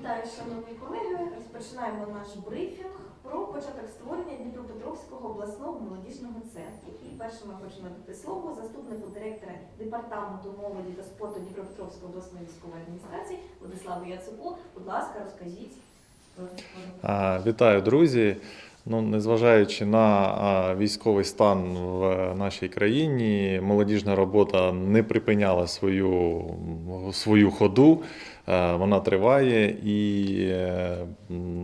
Вітаю, шановні колеги. Розпочинаємо наш брифінг про початок створення Дніпропетровського обласного молодіжного центру. І першим ми хочемо дати слово заступнику директора департаменту молоді та спорту Дніпропетровської обласної військової адміністрації Владиславу Яцуку. Будь ласка, розкажіть. про Вітаю, друзі. Ну, незважаючи на військовий стан в нашій країні, молодіжна робота не припиняла свою, свою ходу. Е, Вона триває, і, е,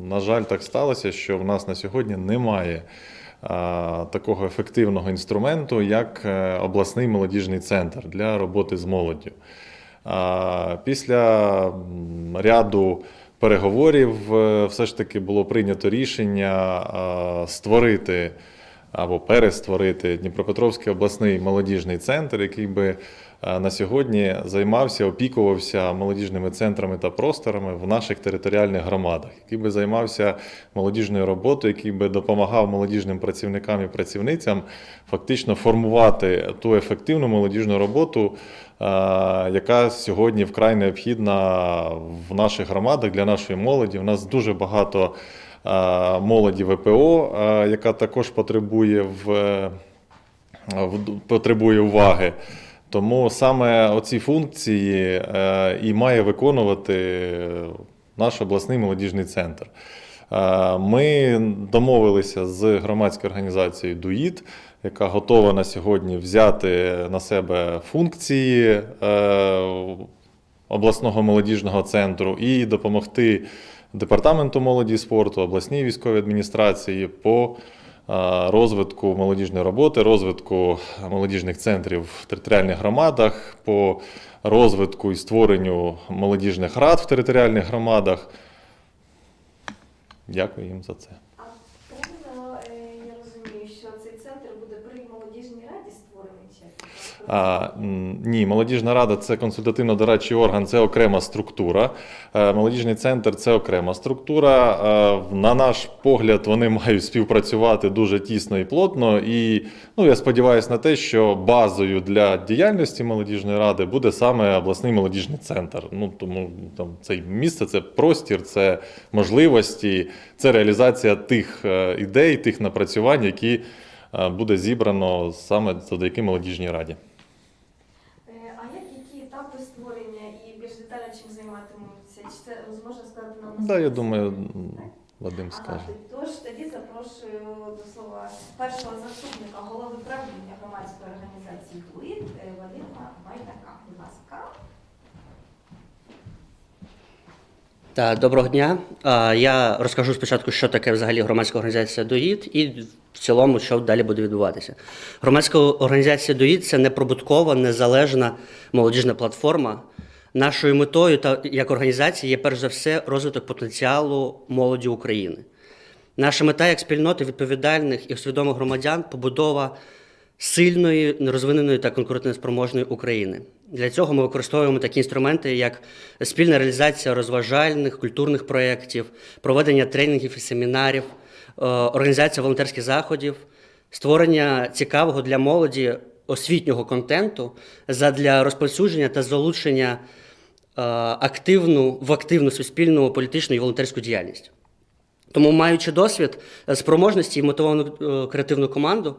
на жаль, так сталося, що в нас на сьогодні немає такого ефективного інструменту, як е, обласний молодіжний центр для роботи з молоддю. Після ряду переговорів е, все ж таки було прийнято рішення е, створити або перестворити Дніпропетровський обласний молодіжний центр, який би на сьогодні займався, опікувався молодіжними центрами та просторами в наших територіальних громадах, який би займався молодіжною роботою, який би допомагав молодіжним працівникам і працівницям фактично формувати ту ефективну молодіжну роботу, яка сьогодні вкрай необхідна в наших громадах для нашої молоді. У нас дуже багато молоді ВПО, яка також потребує в- потребує уваги. Тому саме оці функції е, і має виконувати наш обласний молодіжний центр. Е, Ми домовилися з громадською організацією ДУїД, яка готова на сьогодні взяти на себе функції е, обласного молодіжного центру і допомогти департаменту молоді і спорту, обласній військовій адміністрації по розвитку молодіжної роботи, розвитку молодіжних центрів в територіальних громадах, по розвитку і створенню молодіжних рад в територіальних громадах. Дякую їм за це. А правильно е, я розумію, що цей центр буде при молодіжній раді створений чи? як? А, ні, молодіжна рада це консультативно-дорадчий орган, це окрема структура. Е, Молодіжний центр це окрема структура. Е, На наш погляд, вони мають співпрацювати дуже тісно і плотно. І ну, я сподіваюся на те, що базою для діяльності молодіжної ради буде саме обласний молодіжний центр. Ну тому там це місце, це простір, це можливості, це реалізація тих е, ідей, тих напрацювань, які буде зібрано саме завдяки молодіжній раді. Е, А як які етапи створення і більш детально чим займатимуться? Чи це зможна сказати нам? Да, я думаю? Вадим Ага, тож тоді запрошую до слова першого заступника голови правління громадської організації ДУІД е, Вадима Байдака. Будь ласка. Так, доброго дня. Я розкажу спочатку, що таке взагалі громадська організація ДОІД і в цілому, що далі буде відбуватися. Громадська організація ДОІД це неприбуткова, незалежна молодіжна платформа. Нашою метою та як організації є перш за все розвиток потенціалу молоді України. Наша мета як спільноти відповідальних і свідомих громадян побудова сильної, нерозвиненої та конкурентоспроможної України. Для цього ми використовуємо такі інструменти, як спільна реалізація розважальних, культурних проєктів, проведення тренінгів і семінарів, е, організація волонтерських заходів, створення цікавого для молоді освітнього контенту задля розповсюдження та залучення активну, в активну суспільну політичну і волонтерську діяльність. Тому, маючи досвід, е, спроможності і мотивовану е, креативну команду,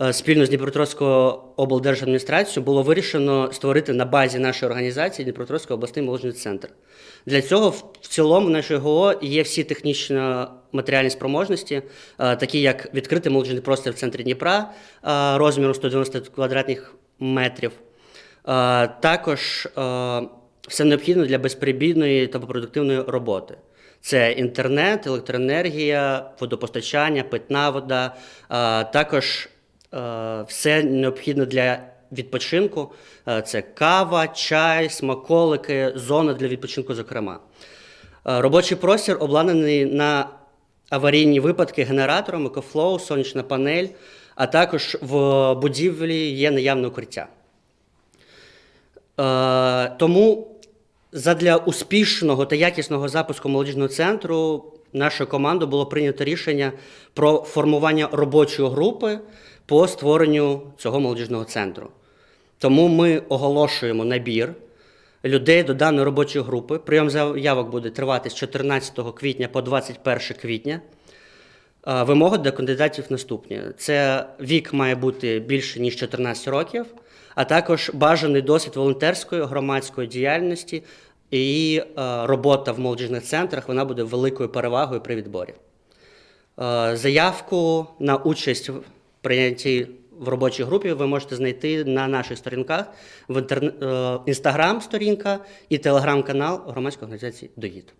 е, спільно з Дніпропетровською облдержадміністрацією було вирішено створити на базі нашої організації Дніпропетровський обласний молодіжний центр. Для цього в цілому в нашої ГО є всі технічно матеріальні спроможності, е, такі як відкритий молодіжний простір в центрі Дніпра е, розміром 190 квадратних метрів. Е, Також е, все необхідне для безперебійної та продуктивної роботи. Це інтернет, електроенергія, водопостачання, питна вода, а також все необхідне для відпочинку. Це кава, чай, смаколики, зона для відпочинку, зокрема. Робочий простір обладнаний на аварійні випадки генератором, екофлоу, сонячна панель, а також в будівлі є наявне укриття. Тому задля успішного та якісного запуску молодіжного центру нашою командою було прийнято рішення про формування робочої групи по створенню цього молодіжного центру. Тому ми оголошуємо набір людей до даної робочої групи. Прийом заявок буде тривати з 14 квітня по 21 квітня. Вимоги для кандидатів наступні: це вік має бути більше ніж 14 років, а також бажаний досвід волонтерської громадської діяльності і е, робота в молодіжних центрах вона буде великою перевагою при відборі. Е, Заявку на участь в прийнятті в робочій групі ви можете знайти на наших сторінках в інстаграм сторінка і телеграм-канал громадської організації ДОїд.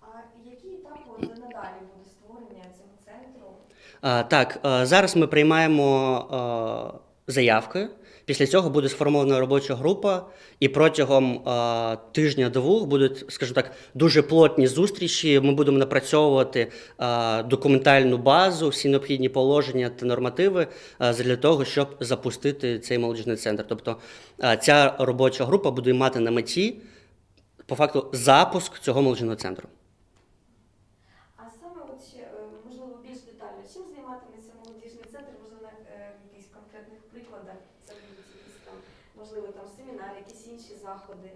А які етапи надалі буде створення цього центру? Так, е, зараз ми приймаємо е, заявки. Після цього буде сформована робоча група, і протягом е, тижня-двох будуть, скажімо так, дуже плотні зустрічі. Ми будемо напрацьовувати е, документальну базу, всі необхідні положення та нормативи е, для того, щоб запустити цей молодіжний центр. Тобто е, ця робоча група буде мати на меті по факту запуск цього молодіжного центру. А саме от ще, е, можливо, більш детально, чим займатиметься молодіжний центр, можливо, на е, якихось конкретних прикладах, це будуть якісь можливо, там семінари, якісь інші заходи.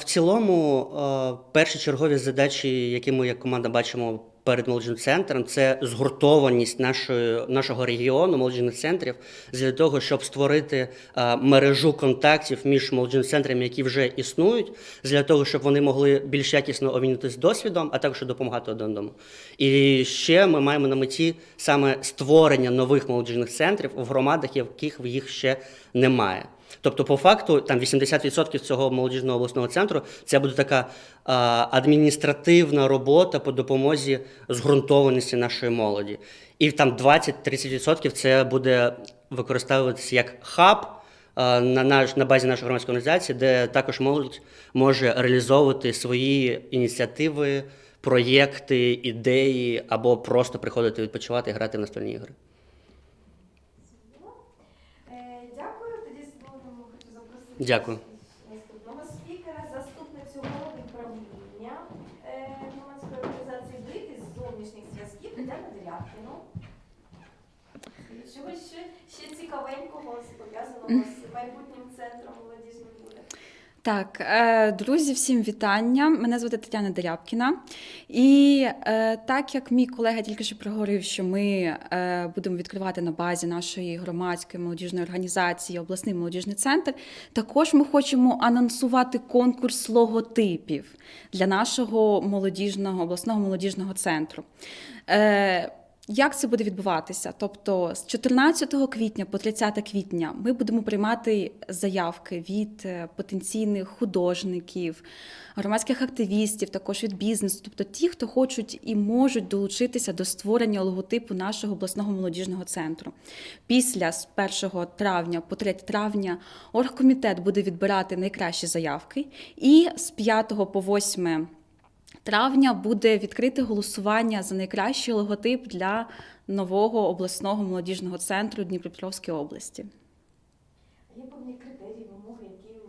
В цілому, перші чергові задачі, які ми як команда бачимо перед молодіжним центром, це згуртованість нашої, нашого регіону, молодіжних центрів, для того, щоб створити е, мережу контактів між молодіжними центрами, які вже існують, для того, щоб вони могли більш якісно обмінюватися досвідом, а також допомагати один одному. І ще ми маємо на меті саме створення нових молодіжних центрів в громадах, яких їх ще немає. Тобто, по факту, там 80% цього молодіжного обласного центру це буде така а, адміністративна робота по допомозі зґрунтованості нашої молоді. І там 20-30% це буде використовуватися як хаб на, наш, на базі нашої громадської організації, де також молодь може реалізовувати свої ініціативи, проєкти, ідеї або просто приходити відпочивати і грати в настольні ігри. Зрозуміло. Е, Дякую. Тоді з хочу запросити Дякую. наступного спікера, заступницю голови правління е, громадської організації «Брити» з зовнішніх зв'язків Тетяну Дерябкіну. Чогось ще, ще цікавенького пов'язаного з майбутнім центром молодіжним. Так, е, друзі, всім вітання. Мене звати Тетяна Дерябкіна. І е, так як мій колега тільки що проговорив, що ми е, будемо відкривати на базі нашої громадської молодіжної організації обласний молодіжний центр, також ми хочемо анонсувати конкурс логотипів для нашого молодіжного обласного молодіжного центру. Як це буде відбуватися? Тобто з 14 квітня по 30 квітня ми будемо приймати заявки від е, потенційних художників, громадських активістів, також від бізнесу, тобто ті, хто хочуть і можуть долучитися до створення логотипу нашого обласного молодіжного центру. Після з 1 травня по 3 травня оргкомітет буде відбирати найкращі заявки, і з 5 по 8 травня буде відкрите голосування за найкращий логотип для нового обласного молодіжного центру Дніпропетровської області. Є певні критерії, вимоги, яким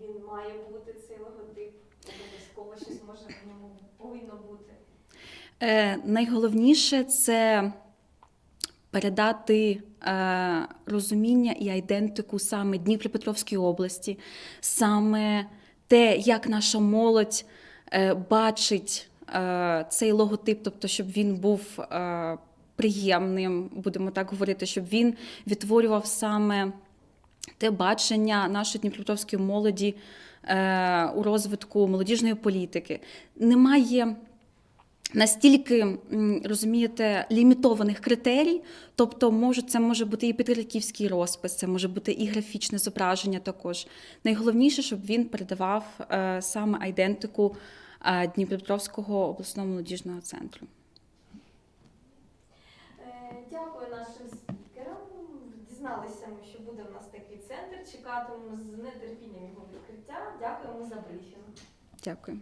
він має бути цей логотип. Обов'язково щось може в ньому повинно бути. Е, найголовніше це передати е, розуміння і айдентику саме Дніпропетровської області, саме те, як наша молодь бачить е, цей логотип, тобто, щоб він був е, приємним, будемо так говорити, щоб він відтворював саме те бачення нашої дніпропетровської молоді е, у розвитку молодіжної політики. Немає настільки, розумієте, лімітованих критерій, тобто може, це може бути і петриківський розпис, це може бути і графічне зображення також. Найголовніше, щоб він передавав е, саме айдентику е, Дніпропетровського обласного молодіжного центру. Е, Дякую нашим спікерам. Дізналися ми, що буде в нас такий центр. Чекатимемо з нетерпінням його відкриття. Дякуємо за брифінг. Дякую.